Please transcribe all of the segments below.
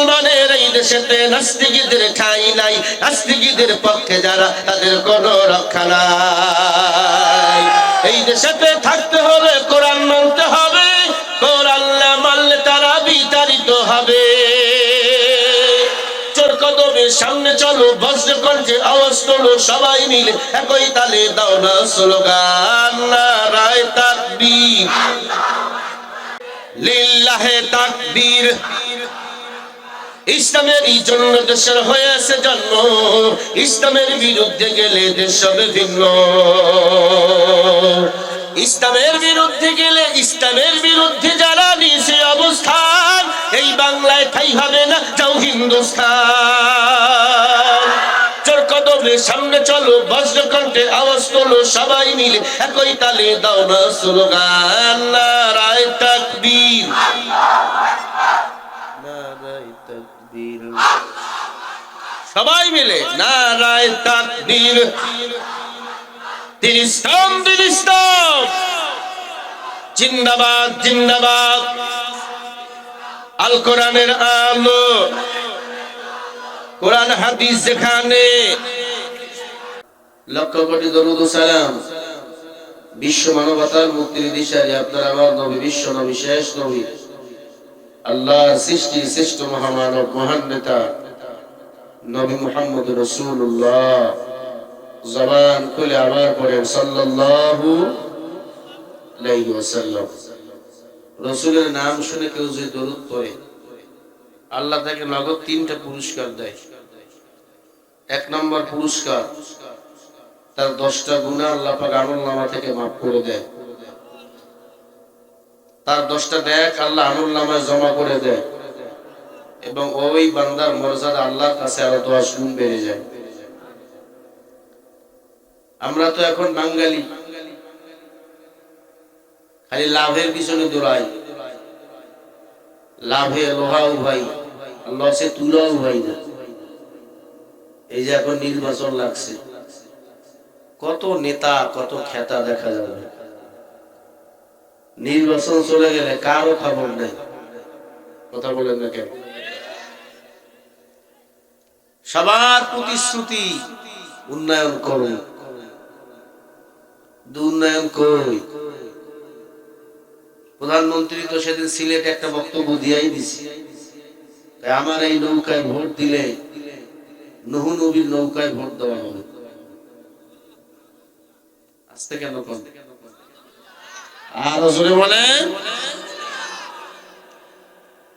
মুসলমানের এই দেশেতে নাস্তিকীদের ঠাঁই নাই। নাস্তিকীদের পক্ষে যারা, তাদের কোনো রক্ষা নাই। এই দেশেতে থাকতে হবে কোরআন মানতে হবে, কোরআন না মানলে তারা বিতাড়িত হবে। সামনে চলো বজ্র কণ্ঠে আওয়াজ তোলো, সবাই মিলে একই তালে দাও না স্লোগান নারায় তাকবীর। লিল্লাহে তাকবীর। ইসলামের এই জন্য দেশের হয়েছে জন্ম। ইসলামের বিরুদ্ধে গেলে দেশ হবে ভিন্ন। ইসলামের বিরুদ্ধে গেলে ইসলামের বিরুদ্ধে যারা নিয়েছে অবস্থান, এই বাংলায় ঠাই হবে না, যাও হিন্দুস্তান চোর কদমের সামনে চলো, বজ্রকণ্ঠে আওয়াজ তোলো, সবাই মিলে একই তালে দাও না স্লোগান। নারায় তাকবীর। নারায় তাকবীর। সবাই মিলে নারায় তাকবীর তিনি স্তম্ভ তিনি স্তম্ভ জিন্দাবাদ জিন্দাবাদ। আল কোরআনের আলো। কোরআন হাদিস যেখানে। লক্ষ কোটি দরুদ সালাম। বিশ্ব মানবতার মুক্তির দিশারি। আপনার আমার নবী বিশ্ব নবী শেষ নবী। আল্লাহর সৃষ্টি শ্রেষ্ঠ মহামানব, মহান নেতা, নবী মুহাম্মদ রসুল্লাহ জবান খুলে আবার আলাইহি ওয়াসাল্লাম। রসুলের নাম শুনে কেউ যে দরুদ পড়ে, আল্লাহ তাকে নগদ তিনটা পুরস্কার দেয়। এক নম্বর পুরস্কার, তার দশটা গুণা আল্লাহ আমল নামা থেকে মাফ করে দেয়। তার দশটা দেখ, আল্লাহ আমল নামায় জমা করে দেয় এবং ওই বান্দার মর্যাদা আল্লাহর কাছে আরও দশ গুণ বেড়ে যায়। আমরা তো এখন বাঙালি। খালি লাভের পিছনে দৌড়াই। লাভে লোহাও ভাই লসে তুলাও ভাই না। এই যে এখন নির্বাচন লাগছে। কত নেতা, কত খেতা দেখা যাবে। নির্বাচন চলে গেলে কারও খবর নেই কথা বলেন না কেন? সবার প্রতিশ্রুতি উন্নয়ন করুন। উন্নয়ন কই? প্রধানমন্ত্রী তো সেদিন সিলেটে একটা বক্তব্য দিয়াই দিছি। আমার এই নৌকায় ভোট দিলে নহু নবীর নৌকায় ভোট দেওয়া হবে। আসতে কেন কম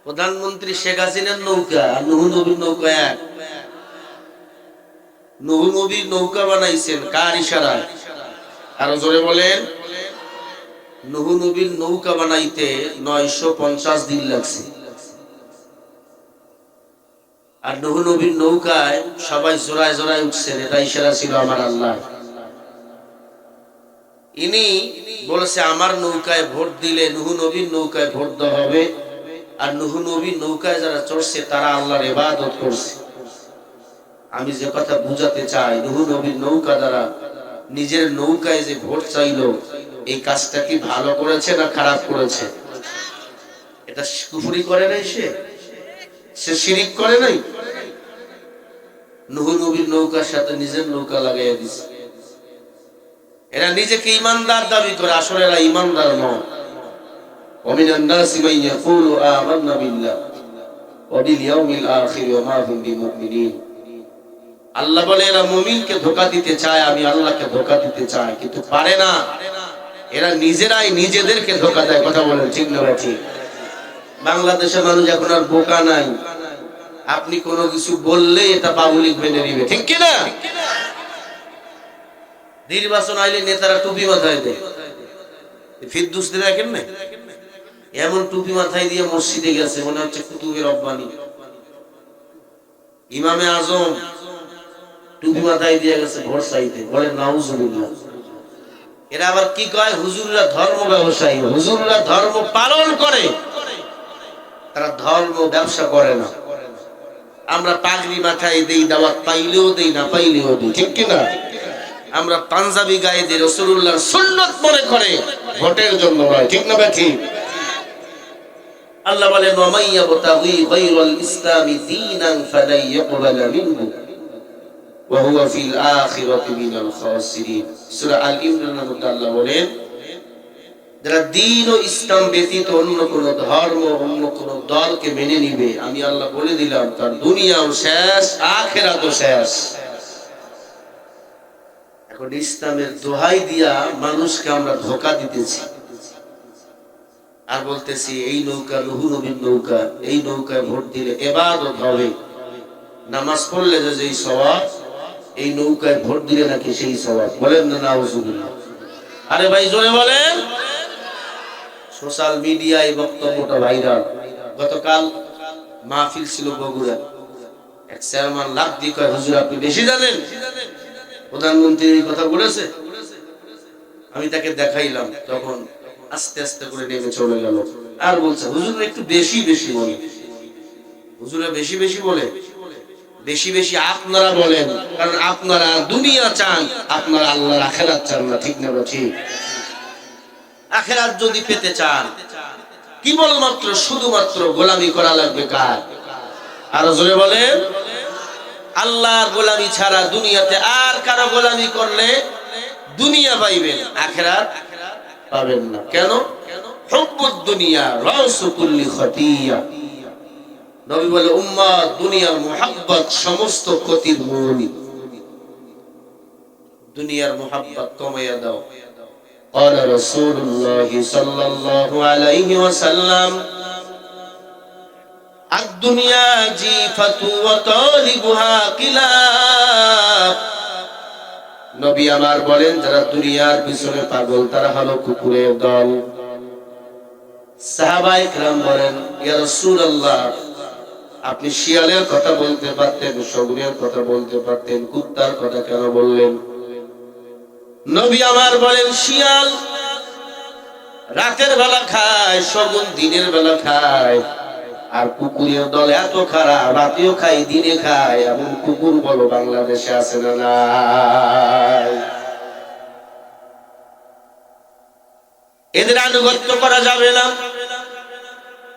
প্রধানমন্ত্রী শেখ হাসিনার নৌকা আর নহু নবীর নৌকা এক। নহু নবীর নৌকা বানাইছেন কার ইশারায়? আরও জোরে বলেন। নহু নবীর নৌকা বানাইতে নয়শো পঞ্চাশ দিন লাগছে। আর নহু নবীর নৌকায় সবাই জোড়ায় জোড়ায় উঠছেন, এটা ইশারা ছিল আমার আল্লাহ ইনি বলেছে, আমার নৌকায় ভোট দিলে নুহু নবীর নৌকায় ভোট দেওয়া হবে। আর নুহু নবীর নৌকায় যারা চড়ছে, তারা আল্লাহর ইবাদত করছে। আমি যে কথা বুঝাতে চাই, নুহু নবীর নৌকা দ্বারা নিজের নৌকায় যে ভোট চাইলো, এই কাজটা কি ভালো করেছে না খারাপ করেছে? এটা কুফুরি করে নাই সে? সে শিরিক করে নাই? নুহু নবীর নৌকার সাথে নিজের নৌকা লাগাইয়া দিছে। এরা নিজেকে ইমানদার দাবি করে আসলে এরা ইমানদার নয় ومن الناس من يقول آمنا بالله وباليوم الآخر وما هم بمؤمنين আল্লাহ বলে এরা মুমিনকে ধোকা দিতে চায় আমি আল্লাহকে ধোকা দিতে চাই কিন্তু পারে না এরা নিজেরাই নিজেদেরকে ধোকা দেয় কথা বলেন ঠিক না ভাই ঠিক বাংলাদেশের মানুষ এখন আর বোকা নাই আপনি কোনো কিছু বললে এটা পাবলিক মেনে নিবে ঠিক কিনা নির্বাচন আইলে নেতারা টুপি মাথায় দেয়। ফিরদুস দিয়ে দেখেন না এমন টুপি মাথায় দিয়ে মসজিদে গেছে, মনে হচ্ছে কুতুবের রব্বানি। ইমামে আজম টুপি মাথায় দিয়ে গেছে ভোট চাইতে বলে নাউজুবিল্লাহ। এরা আবার কি কয়? হুজুররা ধর্ম ব্যবসায়ী, হুজুররা ধর্ম পালন করে। তারা ধর্ম ব্যবসা করে না। আমরা পাগড়ি মাথায় দেই দাওয়াত, পাইলেও দেই, না পাইলেও দেই, ঠিক কিনা? আমরা পাঞ্জাবি গায়ে দিই রসুল্লাহর সুন্নত মনে করে ভোটের জন্য নয়, ঠিক না ঠিক আল্লাহ বলেন ওমাইয়া বতাগি গায়রাল ইসলামি দীনান ফালাই ইয়াকবালা মিনহু ওয়া হুয়া ফিল আখিরাতি মিনাল খাসিরিন। সূরা আল ইমরানের মধ্যে আল্লাহ বলেন, যারা দিন ও ইসলাম ব্যতীত অন্য কোন ধর্ম, অন্য কোন দলকে মেনে নিবে, আমি আল্লাহ বলে দিলাম, তার দুনিয়াও শেষ, আখেরাতও শেষ। এখন ইসলামের দোহাই দিয়া মানুষকে আমরা ধোকা দিতেছি। আর বলতেছি, এই নৌকা রুহু নবীর নৌকা, এই নৌকায় ভোট দিলে এবাদত হবে। নামাজ পড়লে যে যেই স্বভাব এই নৌকায় ভোট দিলে নাকি সেই স্বভাব বলেন না, নাউজুবিল্লাহ। আরে ভাই, জোরে বলেন। সোশ্যাল মিডিয়ায় বক্তব্যটা ভাইরাল। গতকাল মাহফিল ছিল বগুড়া এক চেয়ারম্যান লাখ দিয়ে কয়, হুজুর, আপনি বেশি জানেন? প্রধানমন্ত্রী এই কথা বলেছে। আমি তাকে দেখাইলাম, তখন আস্তে আস্তে করে নেমে চলে গেল। আর বলছে হুজুর একটু বেশি বেশি বলে। হুজুরা বেশি বেশি বলে। বেশি বেশি আপনারা বলেন, কারণ আপনারা দুনিয়া চান, আপনারা আল্লাহর আখেরাত চান না, ঠিক না ঠিক আখেরাত যদি পেতে চান, কেবলমাত্র, শুধুমাত্র গোলামি করা লাগবে কার? আরও জোরে বলেন। আল্লাহর গোলামি ছাড়া দুনিয়াতে আর কারো গোলামি করলে দুনিয়া পাইবেন আখেরাত পাবেন না কেন হুব্বুদ দুনিয়া রাসু কুল্লি খাতিয়া নবী বলে উম্মাহ দুনিয়ার মুহাব্বত সমস্ত ক্ষতির মূল দুনিয়ার মুহাব্বত কমাইয়া দাও قال رسول الله صلى الله عليه وسلم الدنيا جيفة وطالبها كلاب নবী আমার বলেন যারা দুনিয়ার পিছনে পাগল তারা হলো কুকুরের দল সাহাবা ইকরাম বলেন ইয়া রাসূলুল্লাহ আপনি শিয়ালের কথা বলতে পারতেন শগুনের কথা বলতে পারতেন কুত্তার কথা কেন বললেন নবী আমার বলেন শিয়াল রাতের বেলা খায় শগুন দিনের বেলা খায় আর কুকুরের দল এত খারাপ রাতেও খাই দিনে খায় এমন কুকুর বলো বাংলাদেশে আছে না নাই এদের আনুগত্য করা যাবে না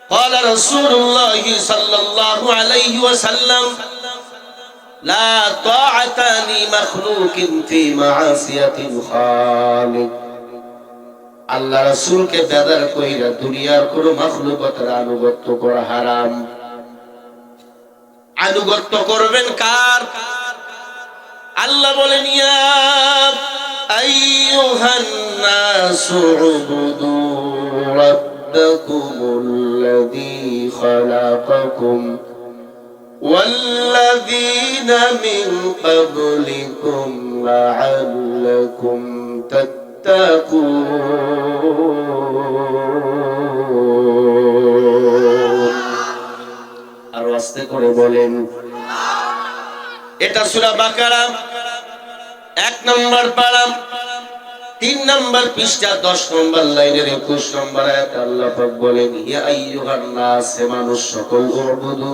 قال رسول الله صلى الله عليه وسلم لا طاعة لمخلوق في معصية الخالق আল্লাহ রাসূলকে বেদার কইরা দুনিয়ার কোন মাখলুকতের আনুগত্য করা হারাম আনুগত্য করবেন কার আল্লাহ বলেন ইয়া আইয়ুহান নাসু উবুদু রাব্বাকুমুল্লাযী খালাকাকুম والذين من قبلكم لعلكم تتقون আর আস্তে করে বলেন। এটা সূরা বাকারা। এক নম্বর পারাম তিন নম্বর পৃষ্ঠা, দশ নম্বর লাইনের একুশ নম্বর আয়াত আল্লাহ বলেন, ইয়া আইয়ুহান নাস মানুষ, সকল উবুদু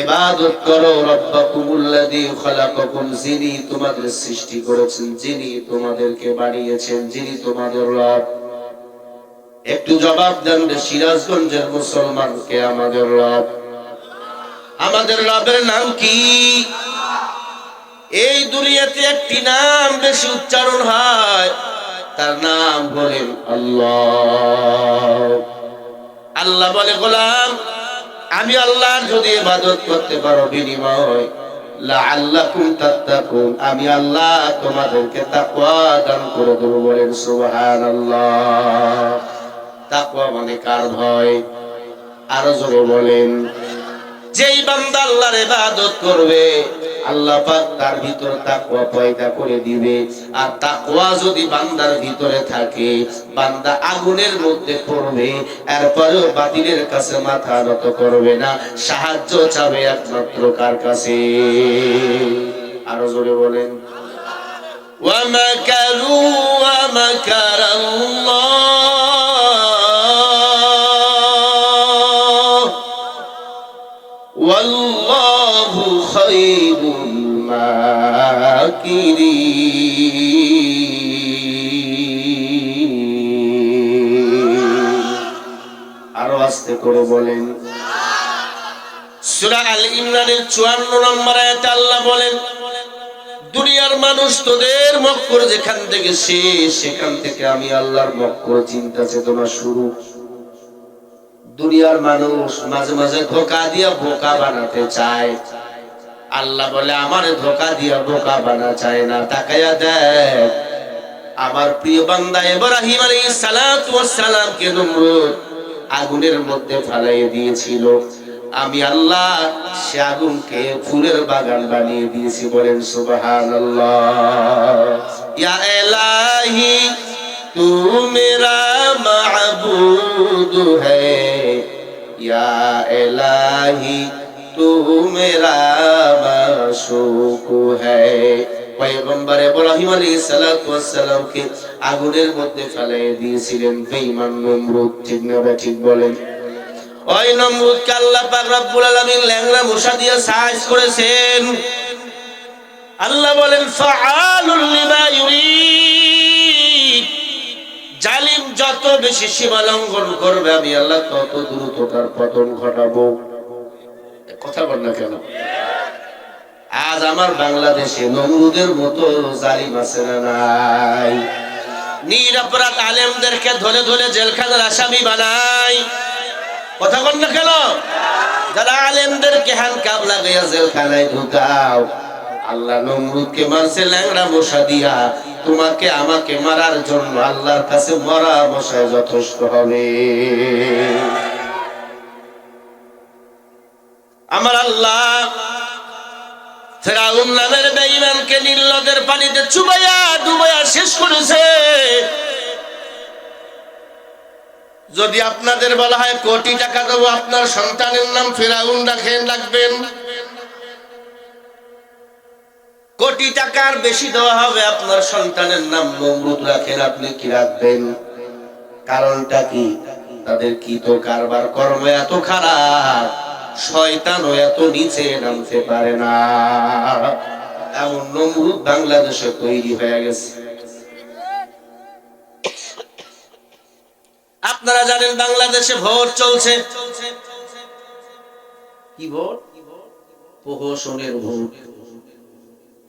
ইবাদত করো রব্বাকুমুল্লাযী খালাকাকুম, যিনি তোমাদের সৃষ্টি করেছেন, যিনি তোমাদেরকে বানিয়েছেন, যিনি তোমাদের রব। একটু জবাব দেন সিরাজগঞ্জের মুসলমানকে, আমাদের রব। আমাদের রবের নাম কি? এই দুনিয়াতে একটি নাম বেশি উচ্চারণ হয়, তার নাম বলেন আল্লাহ। আল্লাহ বলে, গোলাম আমি আল্লাহর যদি ইবাদত করতে পারো বিনিময়, লাআল্লাকুম তাত্তাকুন। আমি আল্লাহ তোমাদেরকে তাকওয়া দান করে দেব বলেন, সুবহানাল্লাহ। তাকওয়া মানে কার ভয়? আরও বলেন। যেই বান্দা আল্লাহর ইবাদত করবে আল্লাহ পাক তার ভিতর তাকওয়া পয়দা করে দিবে আর তাকওয়া যদি বান্দার ভিতরে থাকে বান্দা আগুনের মধ্যে পড়বে এরপরেও বাতিলের কাছে মাথা নত করবে না সাহায্য চাবে একমাত্র কার কাছে আরো জোরে বলেন ومكروا ومكر الله শাকিরিন আরও আস্তে করে বলেন। সূরা আল ইমরানের 54 নম্বর আল্লাহ বলেন, দুনিয়ার মানুষ তোদের মক্কর যেখান থেকে শেষ সেখান থেকে আমি আল্লাহর মক্কর চিন্তা চেতনা শুরু। দুনিয়ার মানুষ মাঝে মাঝে ধোকা দিয়া বোকা বানাতে চায়। আল্লাহ বলে, আমার ধোকা দিয়া বোকা বানা চায় না, তাকায়া দেখ। আমার প্রিয় বান্দা ইব্রাহিম আলাইহিস সালাতু ওয়াস সালামকে নমরুদ আগুনের মধ্যে ফালাইয়ে দিয়েছিল। আমি আল্লাহ সে আগুনকে ফুলের বাগান বানিয়ে দিয়েছি, বলেন সুবহানাল্লাহ। ইয়া ইলাহি তু মেরা মাবুদ হ্যায় ইয়া ইলাহি আল্লাহ বলেন জালিম যত বেশি সীমা লঙ্ঘন করবে, আমি আল্লাহ তত দ্রুত তার পতন ঘটাবো। কথা বল না কেন? আজ আমার বাংলাদেশে নমরুদের মতো জালিম আছে না নাই? নিরপরাধ আলেমদেরকে ধরে ধরে জেলখানার আসামি বানাই। কথা বল না কেন? যারা আলেমদেরকে হ্যান্ডকাপ লাগাইয়া জেলখানায় ঢুকাও, আল্লাহ নমরুদকে মারছে ল্যাংড়া মশা দিয়া। তোমাকে, আমাকে মারার জন্য আল্লাহর কাছে মরা মশায় যথেষ্ট হবে। আমার আল্লাহ ফেরাউন বেঈমানকে নীল পানিতে চুবাইয়া ডুবাইয়া শেষ করেছে। যদি আপনাদের বলা হয় কোটি টাকা দেবো, আপনার সন্তানের নাম ফেরাউন রাখেন, রাখবেন। কোটি টাকার বেশি দেওয়া হবে, আপনার সন্তানের নাম নমরুদ রাখেন, আপনি কি রাখবেন? কারণটা কি? তাদের কি তো কারবার কর্ম এত খারাপ। শয়তানও এত নিচে নামতে পারে না। এমন নমরুদ বাংলাদেশে তৈরি হয়ে গেছে। আপনারা জানেন বাংলাদেশে ভোট চলছে। কি ভোট? প্রহসনের ভোট।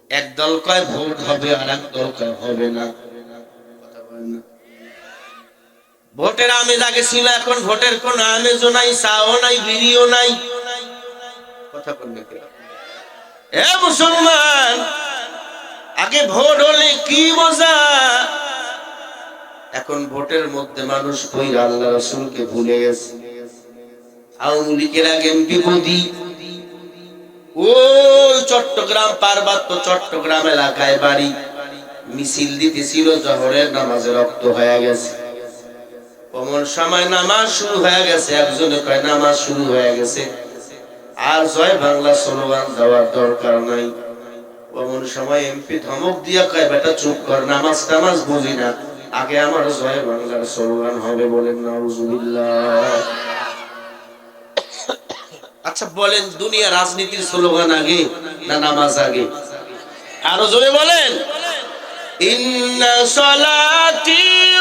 এক দল কয় ভোট হবে আর এক দল কয় হবে না কথা বলেন না। ভোটের আমেজ আগে ছিল, এখন ভোটের কোন আমেজও নাই, চাও নাই বিড়িও নাই। কথা বলবে এ মুসলমান, আগে ভোট হলে কি মজা? এখন ভোটের মধ্যে মানুষ কই আল্লাহ রসুলকে ভুলে গেছে। আওয়ামী লীগের আগে মোদি। ওই চট্টগ্রাম পার্বত্য চট্টগ্রাম এলাকায় বাড়ি। মিছিল দিতেছিল, জহরের নামাজে রক্ত হয়ে গেছে। অমন সময় নামাজ শুরু হয়ে গেছে, একজনে কয়, নামাজ শুরু হয়ে গেছে। আর জয় বাংলা স্লোগান দেওয়ার দরকার নাই। অমন সময় এমপি ধমক দিয়া কয়, বেটা, চুপ কর, নামাজ টামাজ বুঝি না। আগে আমার জয় বাংলার স্লোগান হবে বলেন, নাউজুবিল্লাহ। আচ্ছা বলেন, দুনিয়া রাজনীতির স্লোগান আগে না নামাজ আগে? আরও জোরে বলেন।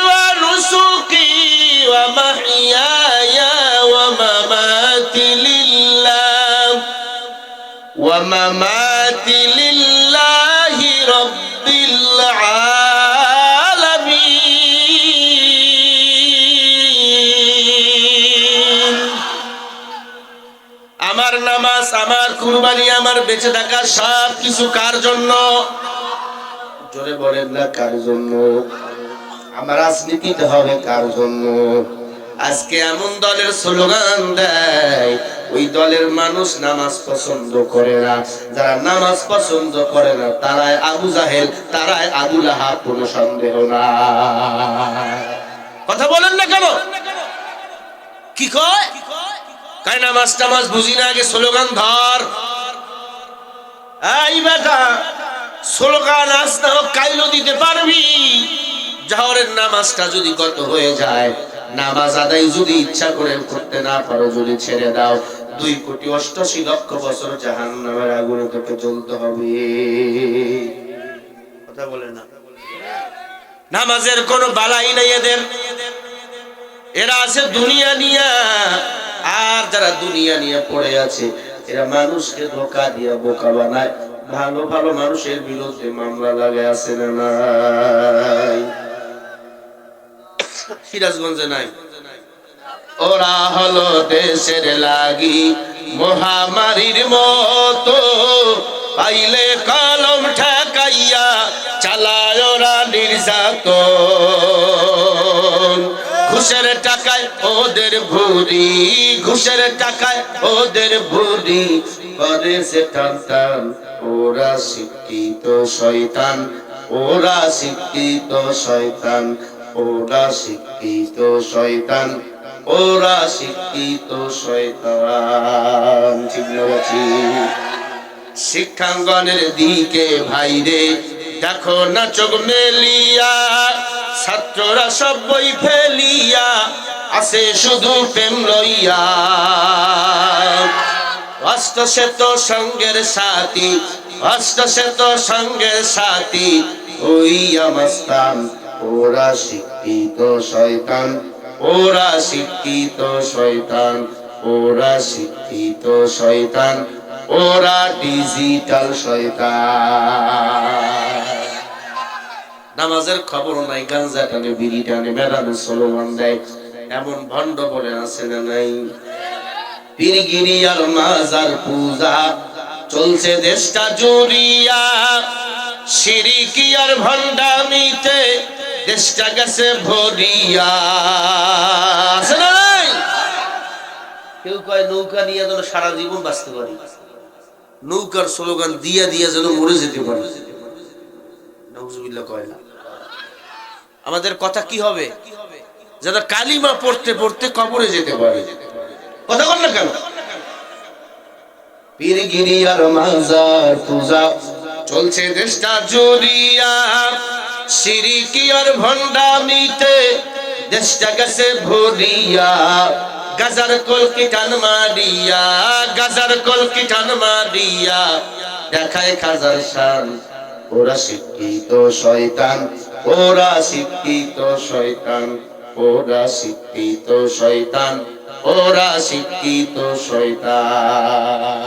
ওয়া নুসুকি ওয়া মাহইয়ায়া ওয়া মামাতি লিল্লাহ ওয়া মামাতি লিল্লাহি আমার নামাজ, আমার কুরবানি, আমার বেঁচে থাকা সব কিছু কার জন্য? জোরে বলেন না, কার জন্য? আমার রাজনীতিতে হবে কার জন্য? আজকে এমন দলের স্লোগান দেয়, ওই দলের মানুষ নামাজ পছন্দ করে না। যারা নামাজ পছন্দ করে না, তারাই আবু জাহেল, তারাই আবু লাহাব, কোনো সন্দেহ না কথা বলেন না কেন? কি কয়? কাই নামাজ টামাজ বুঝি না আগে স্লোগান ধর। এই বেটা স্লোগান দিতে পারবি। জহরের নামাজটা যদি গত হয়ে যায়, নামাজ আদায় যদি ইচ্ছা করে করতে না পারো, যদি ছেড়ে দাও, দুই কোটি অষ্টাশি লক্ষ বছর জাহান নামের আগুনে তোকে হবে। কথা বলে না। নামাজের কোনো বালাই নাই এদের। এরা আছে দুনিয়া নিয়া। আর যারা দুনিয়া নিয়ে পড়ে আছে, এরা মানুষকে ধোকা দিয়ে বোকা বানায়। ভালো ভালো মানুষের বিরুদ্ধে মামলা লাগে, আছে না নাই? সিরাজগঞ্জে নাই? ওরা হলো দেশের লাগি মহামারীর মতো। পাইলে কলম ঠেকাইয়া চালায় ওরা নির্যাতন। ঘুষের টাকায় ওদের ভুরি ঘুষের টাকায় ওদের ভুরি করে সে টান। ওরা শিক্ষিত শয়তান, ওরা শিক্ষিত শয়তান, ওরা শিক্ষিত শয়তান, ওরা শিক্ষিত শয়তান। ঠিক শিক্ষাঙ্গনের দিকে ভাইরে, দেখো না চোখ মেলিয়া, ছাত্ররা সব বই ফেলিয়া আসে শুধু প্রেম লইয়া। অষ্ট শ্বেত সঙ্গের সাথী অষ্ট শ্বেত সঙ্গের সাথী। ওই আমাস্তান ওরা শিক্ষিত শয়তান, ওরা শিক্ষিত শয়তান, ওরা শিক্ষিত শয়তান, ওরা ডিজিটাল শয়তান। নামাজের খবর নাই, গাঞ্জা টানে, বিড়ি টানে বেড়ানো সলোমান দেয়, এমন ভণ্ড বলে আছে না নাই? পীরগিরি আর মাজার পূজা। চলছে দেশটা জুড়িয়া। সিরিকি আর ভণ্ডামিতে দেশটা গেছে ভরিয়া? কেউ কয়, নৌকা নিয়ে যেন সারা জীবন বাঁচতে পারি। নৌকার স্লোগান, দিয়া দিয়া যেন মরে যেতে পারে। কয় না। আমাদের কথা কি হবে? যেন কালিমা পড়তে পড়তে কবরে যেতে পারে। কথা বল না কেন? পীরগিরি আর মাজার পূজা। চলছে দেশটা জুড়িয়া। সিরিকি আর ভণ্ডামিতে দেশটা গেছে ভরিয়া। গাজার কলকি টান মারিয়া, গাজার কলকি টান মারিয়া। দেখায় খাজার শান, ওরা শিক্ষিত শয়তান, ওরা শিক্ষিত শয়তান, ওরা শিক্ষিত শয়তান। ওরা শিক্ষিত শয়তান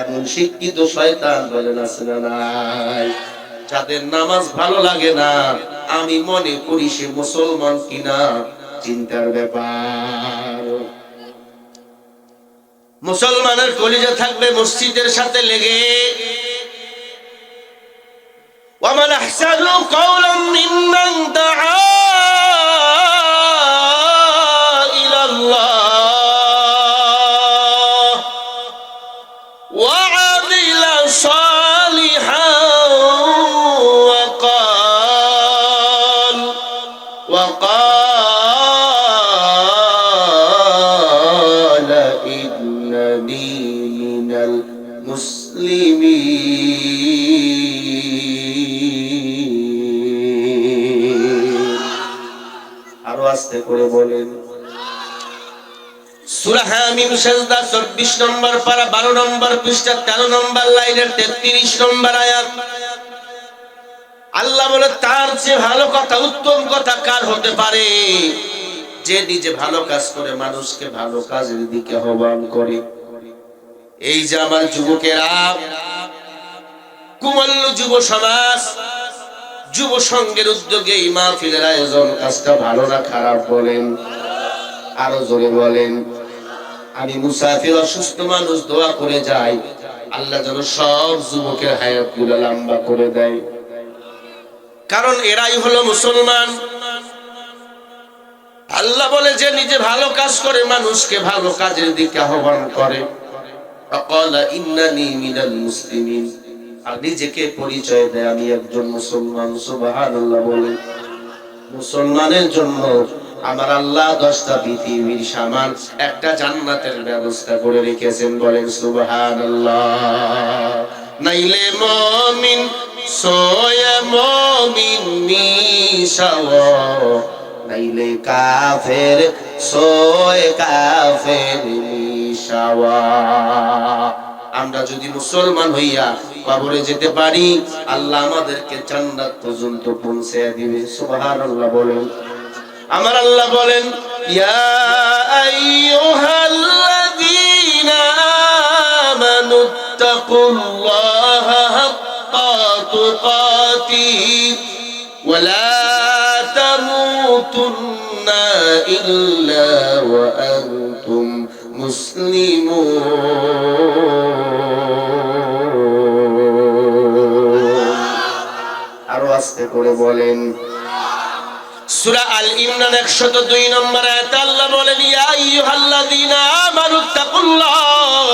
এমন শিক্ষিত শয়তান বলেন আছে না নাই যাদের নামাজ ভালো লাগে না আমি মনে করি সে মুসলমান কিনা চিন্তার ব্যাপার মুসলমানের কলিজা থাকবে মসজিদের সাথে লেগে ومن أحسن قولا ممن دعا সূরা হামিম সাজদা 24 নম্বর পারা 12 নম্বর পৃষ্ঠা 13 নম্বর লাইনের 33 নম্বর আয়াত। আল্লাহ বলে, তার যে ভালো কথা, উত্তম কথা কার হতে পারে? যে নিজে ভালো কাজ করে, মানুষকে ভালো কাজের দিকে আহ্বান করে। এই যে আমার যুবকেরা কুমল্ল যুব সমাজ, যুব সংঘের উদ্যোগে এই মাহফিলের আয়োজন, কাজটা ভালো না খারাপ বলেন? আরও জোরে বলেন। আমি মুসাফির অসুস্থ মানুষ, দোয়া করে যাই। আল্লাহ যেন সব যুবকের হায়াতগুলো লম্বা করে দেয়। কারণ এরাই হলো মুসলমান। আল্লাহ বলে যে, নিজে ভালো কাজ করে, মানুষকে ভালো কাজের দিকে আহ্বান করে। আর নিজেকে পরিচয় দেয়, আমি একজন মুসলমান সুবাহ বলে। মুসলমানের জন্য আমার আল্লাহ দশটা পৃথিবীর সামান, একটা জান্নাতের ব্যবস্থা করে রেখেছেন, বলেন সুবহানাল্লাহ। নাইলে মমিন নাইলে কাফের, সোয়ে কাফের আমরা যদি মুসলমান হইয়া কবরে যেতে পারি, আল্লাহ আমাদেরকে জান্নাত পর্যন্ত পৌঁছে দিবে, সুবহানাল্লাহ বলেন। আমার আল্লাহ বলেন, ইয়া আইয়ুহাল্লাযীনা আমানু তাকুল্লাহা হাক্কা তুকাতিহি ওয়া লা তামুতুন্না ইল্লা ওয়া আনতুম মুসলিমুন। আরও আস্তে করে বলেন সূরা আল ইমরান 102 নম্বর আয়াতে আল্লাহ বলেন আইয়ুহাল্লাযীনা আমানুত্তাকুল্লাহ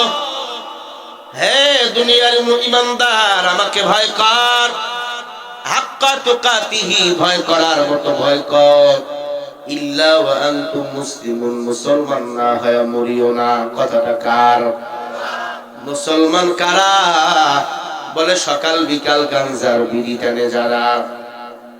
হে দুনিয়ার ইমানদার, আমাকে ভয় কর। হাক্কা তুকাতিহি, ভয় করার মতো ভয় কর। মুসলিমুন না না। কথাটা কার? মুসলমান কারা? বলে সকাল বিকাল গাঞ্জার বিড়ি টানে যারা।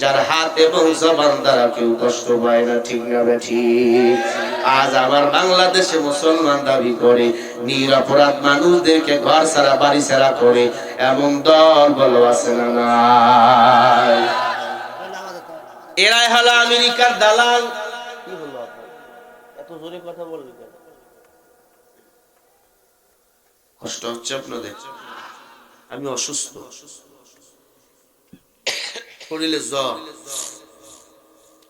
যার হাত এবং জবান দ্বারা কেউ কষ্ট পায় না ঠিক না বেঠি? আজ আমার বাংলাদেশে মুসলমান দাবি করে নিরপরাধ মানুষদেরকে ঘর সারা বাড়ি ছাড়া করে এমন দল বলো আছে না নাই? এরাই হলো আমেরিকার দালাল। কি এত জোরে কথা বললি কেন? কষ্ট হচ্ছে আপনাদের? আমি অসুস্থ।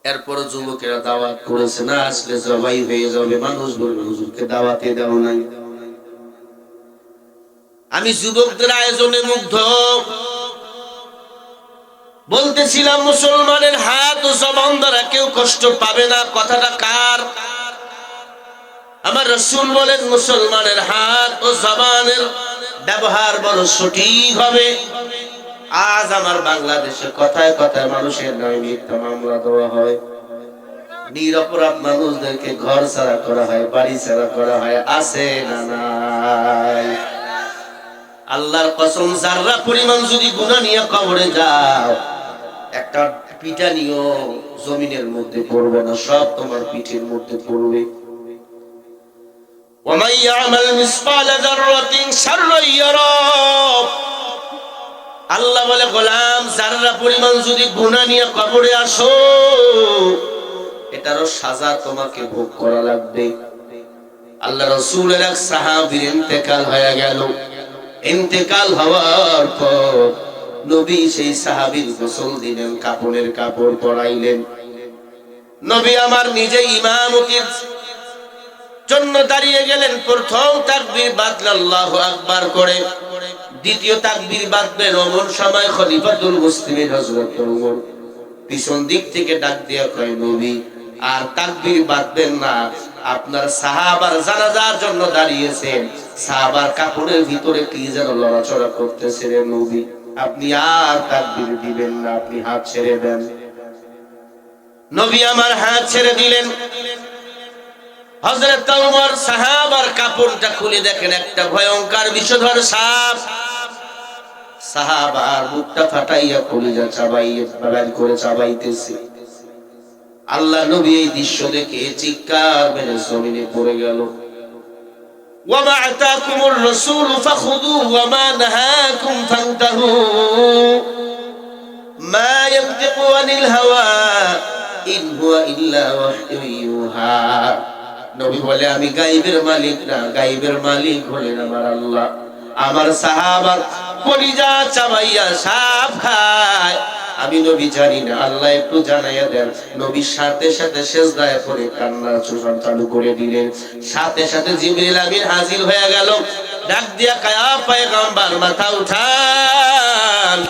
এরপরে যুবকেরা দাওয়াত করেছে, না আসলে জবাই হয়ে যাবে, মানুষ বলবে, হুজুরকে দাওয়াতে দাও নাই। আমি যুবকদের আয়োজনে মুগ্ধ। বলতেছিলাম, মুসলমানের হাত ও জবান দ্বারা কেউ কষ্ট পাবে না। কথাটা কার? আমার রসুল বলেন, মুসলমানের হাত ও জবানের ব্যবহার বড় সঠিক হবে। আজ আমার বাংলাদেশে কথায় কথায় মানুষের নয় মিথ্যা মামলা দেওয়া হয়। নিরপরাধ মানুষদেরকে ঘর ছাড়া করা হয়, বাড়ি ছাড়া করা হয়, আছে না নাই? আল্লাহর কসম যারা পরিমাণ যদি গুণা নিয়ে কবরে যাও, একটা পিঠা নিও জমিনের মধ্যে পড়বে না, সব তোমার পিঠের মধ্যে পড়বে। ওমাইয়া আমাল মিসফাল যাররাতিন শাররা ইয়ারা আল্লাহ বলে, গোলাম যারা পরিমাণ যদি গুণা নিয়ে কবরে আসো, এটারও সাজা তোমাকে ভোগ করা লাগবে। আল্লাহ রসুলের এক সাহাবীর ইন্তেকাল হয়ে গেল। ইন্তেকাল হওয়ার পর নবী সেই সাহাবীর গোসল দিলেন, কাপড়ের কাপড় পরাইলেন। নবী আমার নিজে ইমামতির জন্য দাঁড়িয়ে গেলেন। প্রথম তাকবীর বাদল, আল্লাহু আকবার করে। দ্বিতীয় তাকবীর বাদবেন অমর সময় খলিফাতুল মুসলিমিন হযরত ওমর। পিছন দিক থেকে ডাক দিয়া কয়, নবী, আর তাকবীর বাদবেন না। আপনার সাহাবার জানাজার জন্য দাঁড়িয়েছেন। সাহাবার কাপড়ের ভিতরে কি যেন লড়াচড়া করতেছে রে নবী। আপনি আর তাকবীর দিবেন না, আপনি হাত ছেড়ে দেন। নবী আমার হাত ছেড়ে দিলেন। হজরত ওমর সাহাবার কাপড়টা খুলে দেখেন একটা ভয়ঙ্কর বিষধর সাপ সাহাবার মুখটা ফাটাইয়া কলিজা চাবাইয়ে বের করে চাবাইতেছে আল্লাহ নবী এই দৃশ্য দেখে চিৎকার মেরে জমিনে পড়ে গেল وما آتاكم الرسول فخذوه وما نهاكم فانتهوا ما ينطق عن الهوى إن هو إلا وحي يوحى নবী বলে, আমি গাইবের মালিক না, গাইবের মালিক হলেন আমার আল্লাহ। আমার সাহাবার কলিজা চাবাইয়া সাপ খায়। আমি নবী জানি না, আল্লাহ একটু জানাইয়া দেন। নবীর সাথে সাথে সেজদায় পড়ে কান্না চোষণ চালু করে দিলেন। সাথে সাথে জিবরিল আমিন হাজির হয়ে গেল। ডাক দিয়া কায়া পয়গম্বর মাথা উঠান।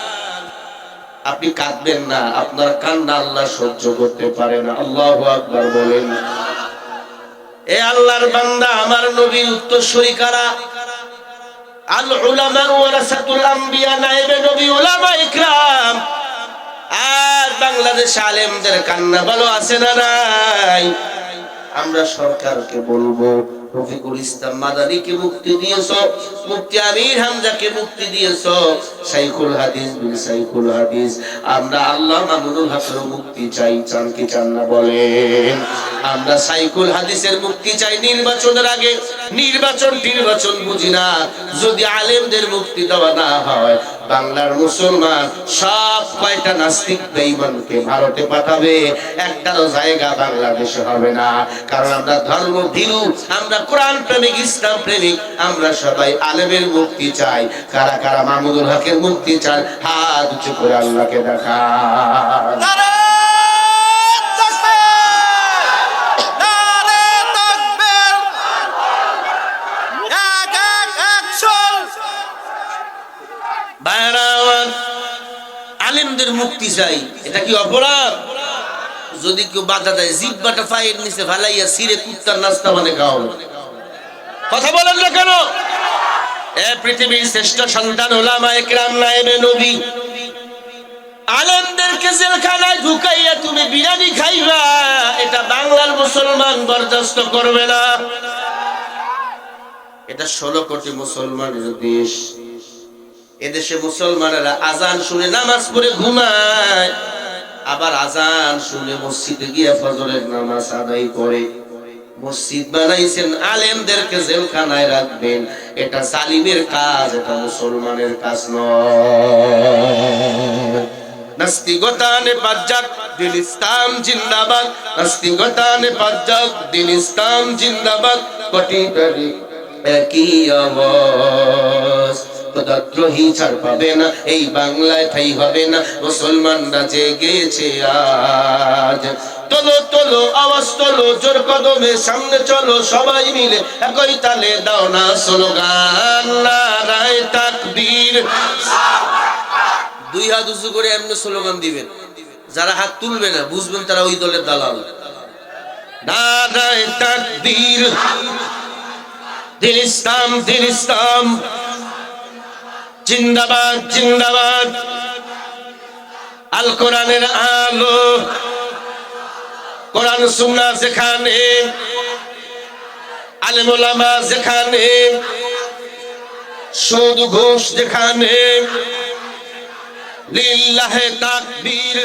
আপনি কাঁদবেন না, আপনার কান্না আল্লাহ সহ্য করতে পারে না। আল্লাহু আকবার বলেন। এ আল্লাহর বান্দা, আমার নবীর উত্তরসূরি কারা? আল উলামা ওয়ারাসাতুল আম্বিয়া নাইবে নবী উলামা ইকরাম। আর বাংলাদেশ আলেমদের কান্না ভালো আছে না নাই? আমরা সরকারকে বলব রফিকুল ইসলাম মাদানিকে মুক্তি দিয়েছ মুক্তি আমির হামজাকে মুক্তি দিয়েছ। সাইকুল হাদিস বিন সাইকুল হাদিস। আমরা আল্লাহ মামুনুল হকের মুক্তি চাই চান কি চান না বলেন। আমরা সাইকুল হাদিসের মুক্তি চাই নির্বাচনের আগে। নির্বাচন নির্বাচন বুঝি না। যদি আলেমদের মুক্তি দেওয়া না হয় বাংলার মুসলমান সব কয়টা নাস্তিক বেঈমানকে ভারতে পাঠাবে? একটারও জায়গা বাংলাদেশে হবে না। কারণ আমরা ধর্ম ভীরু আমরা কোরআন প্রেমিক, ইসলাম প্রেমিক, আমরা সবাই আলেমের মুক্তি চাই। কারা কারা মাহমুদুল হকের মুক্তি চাই হাত উঁচু করে আল্লাহকে দেখা আলেমদের মুক্তি চাই। এটা কি অপরাধ? যদি কেউ বাধা দেয়, জিব্বাটা পায়ের নিচে ভালাইয়া সিরে কুত্তার নাস্তা মানে খাও কথা বলেন না কেন? এ পৃথিবীর শ্রেষ্ঠ সন্তান, ওলামা একরাম, নায়েবে নবী। আলেমদেরকে জেলখানায় ঢুকাইয়া তুমি বিরিয়ানি খাইবা, এটা বাংলার মুসলমান বরদাস্ত করবে না। এটা ষোলো কোটি মুসলমানের দেশ এদেশে মুসলমানেরা আজান শুনে নামাজ পড়ে ঘুমায়, আবার আজান শুনে মসজিদে গিয়ে ফজরের নামাজ আদায় করে। মসজিদ বানাইছেন আলেমদেরকে জেলখানায় রাখবেন। এটা সালিমের কাজ, এটা মুসলমানের কাজ নয়। নাস্তিকতানে পাজ্জাক দিল ইসলাম জিন্দাবাদ। নাস্তিকতানে পাজ্জাক দিল ইসলাম জিন্দাবাদ। কোটি একই আওয়াজ। পদাদ্রোহী ছাড় পাবে না, এই বাংলায় ঠাই হবে না। মুসলমানরা জেগেছে আজ। তোলো তোলো, আওয়াজ তোলো, জোর কদমে সামনে চলো, সবাই মিলে একই তালে দাও না স্লোগান। নারায় তাকবীর। দুই হাত উঁচু করে এমনি স্লোগান দিবেন। যারা হাত তুলবে না, বুঝবেন তারা ওই দলের দালাল। নারায় তাকবীর। দিল ইসলাম দিল ইসলাম। জিন্দাবাদ জিন্দাবাদ। আল কোরআনের আলো। কোরআন, সুন্না যেখানে আলমোলামা যেখানে সুদ ঘোষ যেখানে, লিল্লাহে তাকবীর।